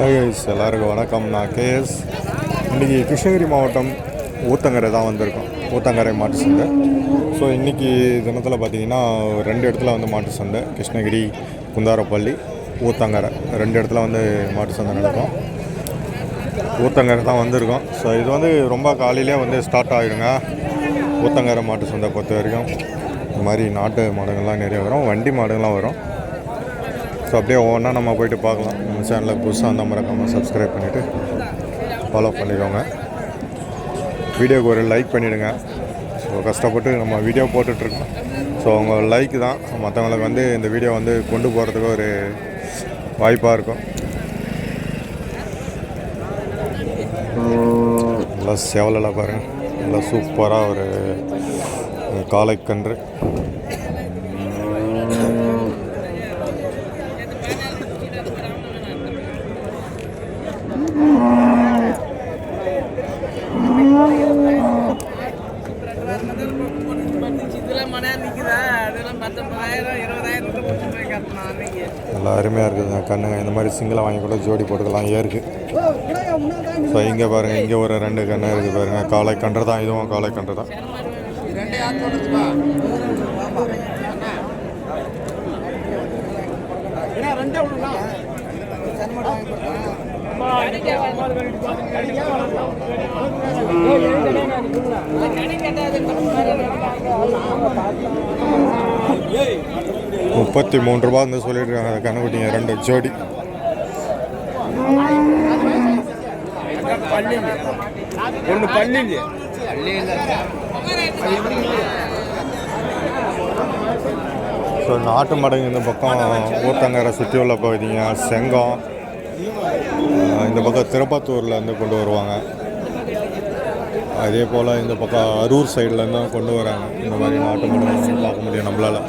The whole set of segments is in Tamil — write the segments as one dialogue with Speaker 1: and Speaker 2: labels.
Speaker 1: கைஸ் எல்லாருக்கும் வணக்கம். நான் கேஎஸ். இன்றைக்கி கிருஷ்ணகிரி மாவட்டம் ஊத்தங்கரை தான் வந்திருக்கோம். ஊத்தங்கரை மாட்டு சந்தை. ஸோ இன்றைக்கி தினத்தில் பார்த்தீங்கன்னா ரெண்டு இடத்துல வந்து மாட்டு சந்தை. கிருஷ்ணகிரி குந்தாரப்பள்ளி ஊத்தங்கரை. ரெண்டு இடத்துல வந்து மாட்டு சந்தை நடக்கும். ஊத்தங்கரை தான் வந்திருக்கோம். ஸோ இது வந்து ரொம்ப காலையிலே வந்து ஸ்டார்ட் ஆகிடுங்க ஊத்தங்கரை மாட்டு சந்தை பொறுத்த வரைக்கும். இந்த மாதிரி நாட்டு மாடுகள்லாம் நிறைய வரும். வண்டி மாடுகள்லாம் வரும். ஸோ அப்படியே ஒவ்வொன்றா நம்ம போயிட்டு பார்க்கலாம். நம்ம சேனலில் புதுசாக அந்த மறக்காமல் சப்ஸ்கிரைப் பண்ணிவிட்டு ஃபாலோ பண்ணிக்கோங்க. வீடியோக்கு ஒரு லைக் பண்ணிவிடுங்க ஸோ கஷ்டப்பட்டு நம்ம வீடியோ போட்டுட்ருக்கோம். ஸோ உங்கள் லைக் தான். மற்றவங்களுக்கு வந்து இந்த வீடியோ வந்து கொண்டு போகிறதுக்கு ஒரு வாய்ப்பாக இருக்கும். நல்லா செவலெல்லாம் பாருங்கள் நல்லா சூப்பராக ஒரு
Speaker 2: காலைக்கன்று.
Speaker 1: நல்லா அருமையாக இருக்குதுங்க கண்ணுங்க. இந்த மாதிரி சிங்கிளாக வாங்கி கூட ஜோடி போட்டுக்கலாம். ஏருக்கு ஸோ இங்கே பாருங்கள் இங்கே ஒரு ரெண்டு கண்ணு இருக்குது பாருங்கள் காளை கன்று தான் இதுவும் காளை கன்று தான்.
Speaker 2: ரெண்டே
Speaker 1: முப்பத்தி மூணு ரூபா வந்து சொல்லியிருக்காங்க அந்த ரெண்டு ஜோடி.
Speaker 3: ஒன்று பண்ணிங்க
Speaker 1: ஸோ நாட்டு மாடுங்க இந்த பக்கம் ஊத்தங்கரை சுற்றி உள்ள பகுதிங்க செங்கம். இந்த பக்கம் திருப்பத்தூரில் இருந்து கொண்டு வருவாங்க. அதே போல் இந்த பக்கம் அரூர் சைட்லேருந்து கொண்டு வராங்க. இந்த மாதிரி நாட்டு மாடு பார்க்க முடியும் நம்மளால்.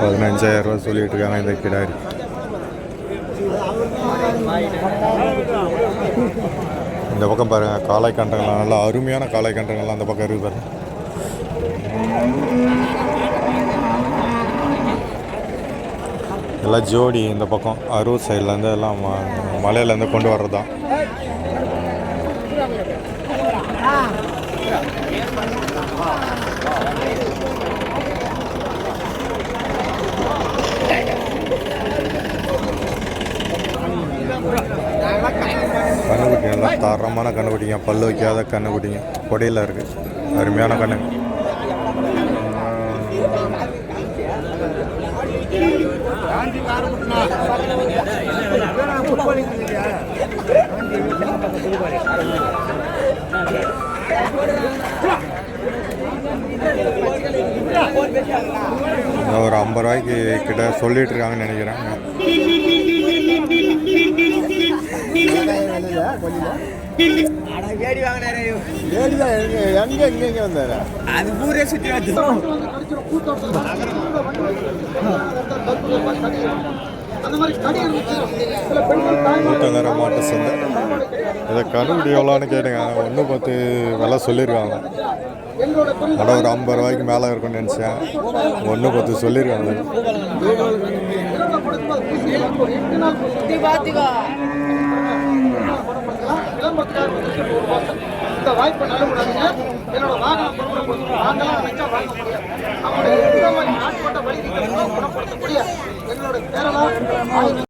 Speaker 1: பதினஞ்சாயிரம் ரூபா சொல்லிட்டு இருக்காங்க இந்த கிடாரி. இந்த பக்கம் பாருங்க காளை கன்றங்கள்லாம் நல்லா அருமையான காளை கன்றங்கள்லாம் அந்த பக்கம் இருக்குது பாருங்க. எல்லாம் ஜோடி இந்த பக்கம் அரூர் சைட்லேருந்து எல்லாம் மலையிலேருந்து கொண்டு வர்றது? தான் கண்ணுக்குட்டி நல்லா தரமான கண்ணுக்குட்டிங்க. பல்லு வைக்காத கண்ணுக்குட்டிங்க. கொடையில் இருக்குது அருமையான கண்ணு ஒரு ஐம்பது ரூபாய்க்கு கிட்ட சொல்லிட்டு இருக்காங்கன்னு நினைக்கிறேன்.
Speaker 2: வேடி வாங்கினாரு
Speaker 3: எங்க எங்க எங்க வந்தாரு
Speaker 2: அது ஊரே சுற்றி வந்து
Speaker 1: நூற்றங்கரை மாட்டு சந்தை இதை கண்ணுக்குட்டி எவ்வளோன்னு கேட்டுங்க ஒன்று பத்து விலை சொல்லியிருக்காங்க ஆனால் ஒரு ஐம்பது ரூபாய்க்கு மேலே இருக்கும்னு நினச்சேன் ஒன்று பத்து சொல்லியிருக்காங்க
Speaker 4: இந்த வாய்ப்பை நழுவிடாதீங்க என்னோட வாகனம் பொறுப்பு வாங்கலாம் நினைச்சா வாங்க முடியாது அவங்களுடைய நாட்பட்ட வழி குணப்படுத்தக்கூடிய எங்களோட பேரலாம்